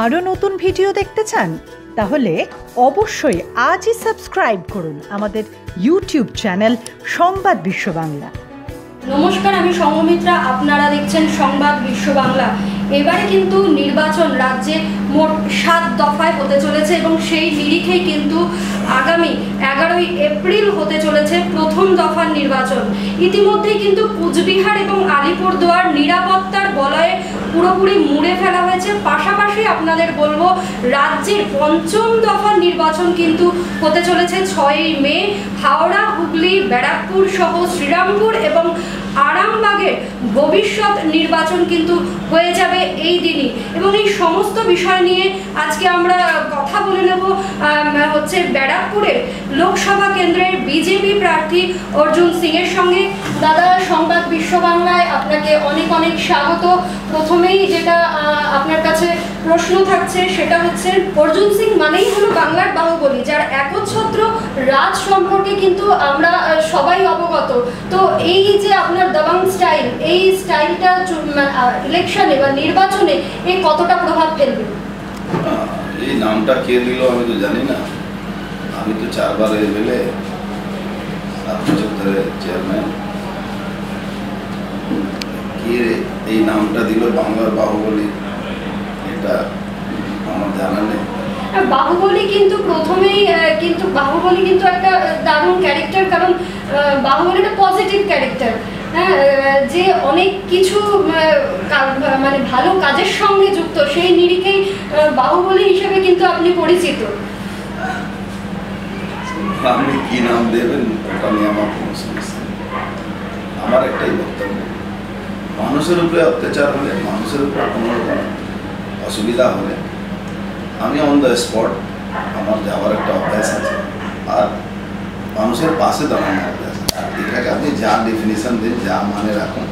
আরও নতুন ভিডিও দেখতে চান, তাহলে অবশ্যই আজই সাবস্ক্রাইব করুন আমাদের ইউটিউব চ্যানেল সংবাদ বিশ্ব বাংলা। নমস্কার, আমি সঙ্গমিত্রা আপনারা দেখছেন সংবাদ বিশ্ব বাংলা। এবারে কিন্তু নির্বাচন রাজ্যে মোট সাত দফায় হতে চলেছে এবং সেই নিরিখেই কিন্তু আগামী এগারোই এপ্রিল হতে চলেছে প্রথম দফার নির্বাচন। ইতিমধ্যেই কিন্তু কুচবিহার এবং আলিপুরদুয়ার নিরাপত্তার বলয়ে পুরোপুরি মুড়ে ফেলা হয়েছে। পাশাপাশি আপনাদের বলব, রাজ্যের পঞ্চম দফার নির্বাচন কিন্তু হতে চলেছে ছয়ই মে। হাওড়া, হুগলি, ব্যারাকপুর সহ শ্রীরামপুর এবং আরামবাগের ভবিষ্যৎ নির্বাচন কিন্তু হয়ে যাবে এই দিনই। এবং এই সমস্ত বিষয় নিয়ে আজকে আমরা কথা বলে নেব। হচ্ছে ব্যারাকপুরের লোকসভা কেন্দ্রের বিজেপি প্রার্থী অর্জুন সিং এর সঙ্গে। দাদা, সংবাদ বিশ্ব বাংলায় আপনাকে অনেক অনেক স্বাগত। প্রথমেই যেটা আপনার কাছে প্রশ্ন থাকছে সেটা হচ্ছে, অর্জুন সিং মানেই হলো বাংলার বাহুবলী, যার একচ্ছত্র রাজ সম্পর্কে কিন্তু আমরা সবাই অবগত। তো এই যে আপনার দাবাং স্টাইল, এই স্টাইলটা ইলেকশনে বা নির্বাচনে এ কতটা প্রভাব ফেলবে? এই নামটা কে দিল আমি তো জানি না। আমি তো চারবার এমএলএ ধরে চেয়ারম্যান। কে এই নামটা দিল বাংলার বাহুবলী? এটা আমার জানা নেই। বাহুবলী কিন্তু প্রথমেই কিন্তু বাহুবলী কিন্তু একটা দারুণ ক্যারেক্টার কারণ বাহুবলী একটা পজিটিভ ক্যারেক্টার যে অনেক কিছু মানে ভালো কাজের সঙ্গে যুক্ত, সেই নিরিখেই বাহুবলী হিসেবে কিন্তু আপনি পরিচিত। আপনি কি নাম দেবেন নিয়ে আমার আমার একটাই বক্তব্য, মানুষের উপরে অত্যাচার হলে, মানুষের উপরে কোনো রকম অসুবিধা হলে, আমি অন দ্য স্পট আমার যাওয়ার একটা অভ্যাস আছে। আর মানুষের পাশে দাঁড়ানোর অভ্যাস এটাকে আপনি যা ডেফিনেশন দিন যা মানে রাখুন।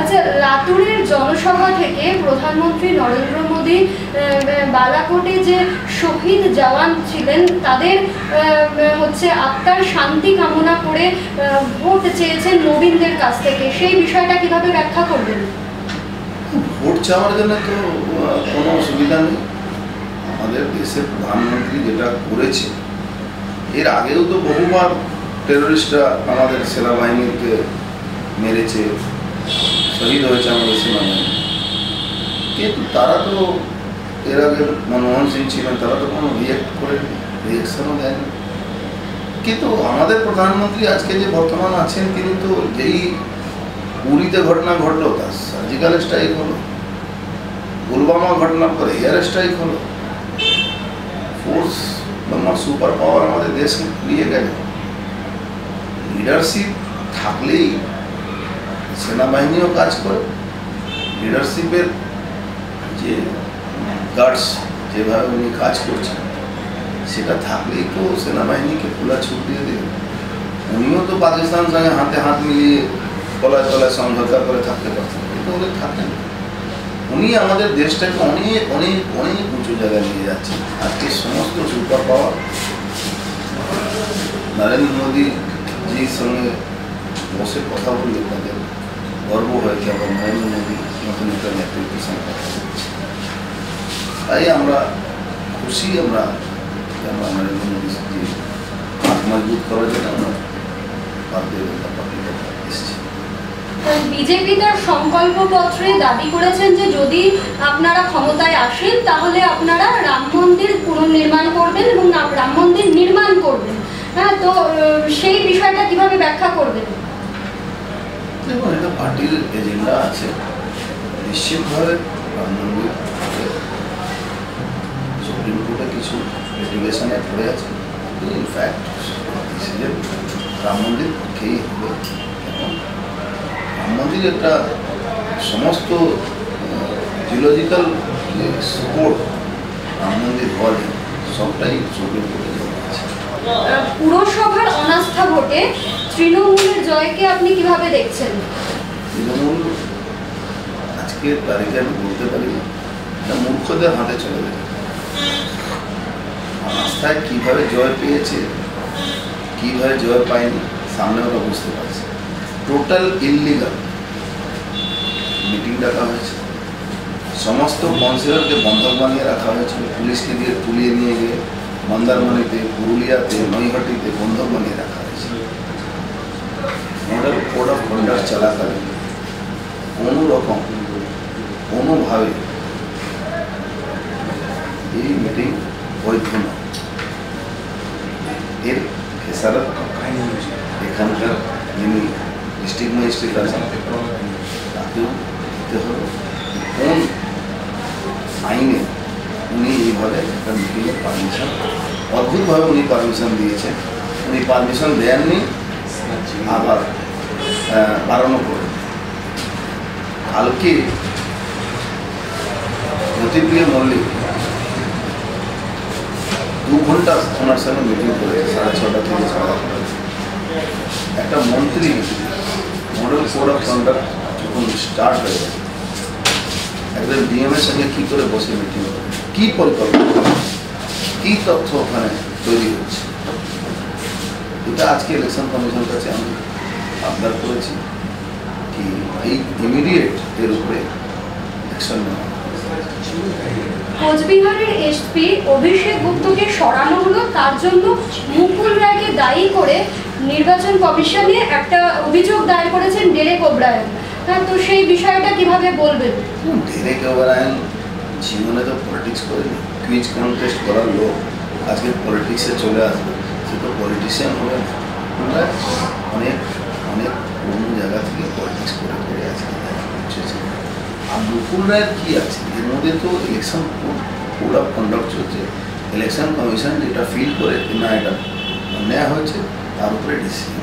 আচ্ছা লাতুরের জনসভা থেকে প্রধানমন্ত্রী নরেন্দ্র মোদী বালাকোটে যে শহীদ জওয়ান ছিলেন তাদের হচ্ছে আত্মার শান্তি কামনা করে ভোট চেয়েছেন নবীনদের কাছ থেকে। সেই বিষয়টা কীভাবে ব্যাখ্যা করবেন? ভোট চাওয়ার জন্য তো কোনো অসুবিধা নেই। আমাদের দেশের প্রধানমন্ত্রী যেটা করেছে এর আগেও তো বহুবার টেরোরিস্টরা আমাদের সেনাবাহিনীকে মেরেছে, শহীদ হয়েছে আমাদের সেনাবাহিনী। কিন্তু তারা তো এর আগে মনমোহন সিং ছিলেন, তারা তো কোনো রিয়েক্ট করে রিয়েকশনও দেয়নি কিন্তু আমাদের প্রধানমন্ত্রী আজকে যে বর্তমান আছেন, তিনি তো যেই পুরীতে ঘটনা ঘটলো, তার সার্জিক্যাল স্ট্রাইক হলো, পুলওয়ামা ঘটনার পরে এয়ার স্ট্রাইক হলো সুপার পাওয়ার আমাদের দেশকে নিয়ে গেল লিডারশিপ থাকলেই সেনাবাহিনীও কাজ করে। লিডারশিপের যে গার্ডস যেভাবে উনি কাজ করছেন, সেটা থাকলেই তো সেনাবাহিনীকে খোলা ছুট দিয়ে দেবে। উনিও তো পাকিস্তান সঙ্গে হাতে হাত মিলিয়ে তলায় তলায় সমঝোতা করে থাকতে পারতেন, কিন্তু উনি থাকেন উনি আমাদের দেশটাকে অনেক অনেক অনেক উঁচু জায়গায় নিয়ে যাচ্ছেন। আজকে সমস্ত সুপার পাওয়ার নরেন্দ্র মোদী জির সঙ্গে বসে কথা বললে তাদের গর্ব হয়েছে আবার নরেন্দ্র মোদী নতুন একটা নেতৃত্বের সঙ্গে কথা বলছে তাই আমরা খুশি আমরা যে আমরা নরেন্দ্র মোদী জির হাত মজবুত করার জন্য আমরা ভারতীয় জনতা পার্টিতে এসেছি। বিজেপি তার সংকল্পপত্রে দাবি করেছেন যে যদি আপনারা ক্ষমতায় আসেন, তাহলে আপনারা রাম মন্দির পুনর্নির্মাণ করবেন এবং রাম মন্দির নির্মাণ করবেন হ্যাঁ তো আহ, সেই বিষয়টা কীভাবে ব্যাখ্যা করবেন? দেখুন এটা পার্টির এজেন্ডা আছে। নিশ্চিতভাবে সুপ্রিম কোর্টে কিছু রেগুলেশনে পড়ে আছে। ইনফ্যাক্ট ডিসিশন রাম মন্দির পক্ষেই হবে। রাম মন্দির একটা সমস্ত জিওলজিক্যাল যে সাপোর্ট রাম মন্দির জন্য সবটাই সুপ্রিম কোর্টে জমা ভোটে তৃণমূলের জয়কে আপনি কীভাবে দেখছেন? তৃণমূল আজকের তারিখে আমি বলতে পারি না। মূর্খদের হাতে চলে গেছে। রাস্তায় কীভাবে জয় পেয়েছে, কীভাবে জয় পায়নি, সামনে ওরা বুঝতে পারছে। টোটাল ইললিগাল মিটিং ডাকা হয়েছে। সমস্ত কাউন্সিলরকে বন্ধক বানিয়ে রাখা হয়েছিল পুলিশকে দিয়ে তুলিয়ে নিয়ে গিয়ে মন্দারমণিতে, পুরুলিয়াতে, নৈহাটিতে বন্ধক বানিয়ে রাখা হয়েছে মডেল কোড অফ চলাকালীন কোনো রকম কোনোভাবে। এই মিটিং বৈধ নয়। এর খেসারত এখানকার যিনি ডিস্ট্রিক্ট ম্যাজিস্ট্রেট আছেন, তাকেও দিতে হবে। কোন আইনে উনি এইভাবে একটা মিটিংয়ের পারমিশন অদ্ভুতভাবে উনি পারমিশন দিয়েছেন। উনি পারমিশন দেননি, আবার বারণও করে। কালকে জ্যোতিপ্রিয় মল্লিক দু ঘণ্টা ওনার সঙ্গে মিটিং করেছে, সাড়ে ছটা থেকে আটটা একটা মন্ত্রী মডেল কোড অফ কন্ডাক্ট যখন স্টার্ট হয়ে যায়, একজন ডিএম এর সঙ্গে কী করে বসে মিটিং কী পরিকল্পনা? কী তথ্য ওখানে তৈরি হচ্ছে? এটা আজকে ইলেকশন কমিশন কাছে আমি আবদার করেছি কি এই ইমিডিয়েট এর উপরে অ্যাকশন নেওয়া। কোচবিহারের এসপি অভিষেক গুপ্তকে সরানো হলো তার জন্য মুকুল রায়কে দায়ী করে নির্বাচন কমিশনে একটা অভিযোগ দায়ের করেছেন ডেরেক ওব্রায়ন। হ্যাঁ তো সেই বিষয়টা কীভাবে বলবেন? ডেরেক ওভারায়ন জীবনে তো পলিটিক্স করেনি। কুইজ কন্টেস্ট করার লোক আজকে পলিটিক্সে চলে আসবে। সে তো পলিটিশিয়ান হবে না। অনেক অনেক অন্য জায়গা থেকে পলিটিক্স করে করে আজকে দেখা পৌঁছেছে আর মুকুল রায়ের কী আছে? এর মধ্যে তো ইলেকশন কোড অফ কন্ডাক্ট চলছে। ইলেকশন কমিশন যেটা ফিল করে না এটা অন্যায় হয়েছে তার উপরে ডিসিশন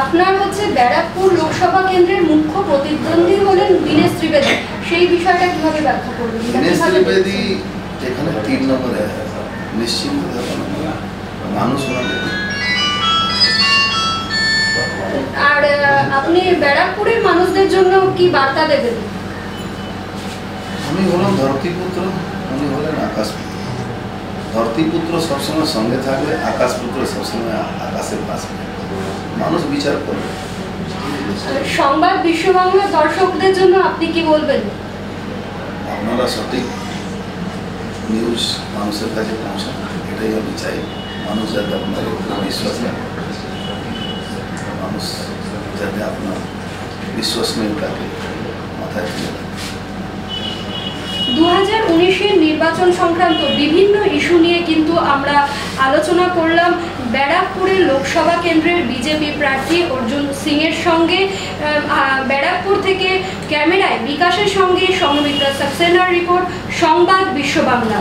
আপনার হচ্ছে ব্যারাকপুর লোকসভা কেন্দ্রের মুখ্য প্রতিদ্বন্দ্বী হলেন দীনেশ ত্রিবেদী। সেই বিষয়টা কীভাবে ব্যাখ্যা করবেন? দীনেশ ত্রিবেদী এখানে তিন নম্বরে নিশ্চিন্ত মানুষ ওনাকে আর আপনি ব্যারাকপুরের মানুষদের জন্য কি বার্তা দেবেন? আমি হলাম ধরতীপুত্র উনি হলেন আকাশপুত্র। ধরতীপুত্র সবসময় সঙ্গে থাকবে আকাশপুত্র সবসময় আ- আকাশে ভাসবে মানুষ বিচার করবে। সংবাদ বিশ্ব বাংলা দর্শকদের জন্য আপনি কি বলবেন? আপনারা সঠিক নিউজ মানুষের কাছে পৌঁছান এটাই আমি চাই। মানুষ যাতে আপনার বিশ্বাস রাখে। মানুষ যাতে আপনার বিশ্বসনীয়তাকে মাথায় তুলে দু হাজার নির্বাচন সংক্রান্ত বিভিন্ন ইস্যু নিয়ে কিন্তু আমরা আলোচনা করলাম। ব্যারাকপুরের লোকসভা কেন্দ্রের বিজেপি প্রার্থী অর্জুন সিংয়ের সঙ্গে। ব্যারাকপুর থেকে ক্যামেরায় বিকাশের সঙ্গে সমমিত্রা সাক্সেনার রিপোর্ট, সংবাদ বিশ্ব বাংলা।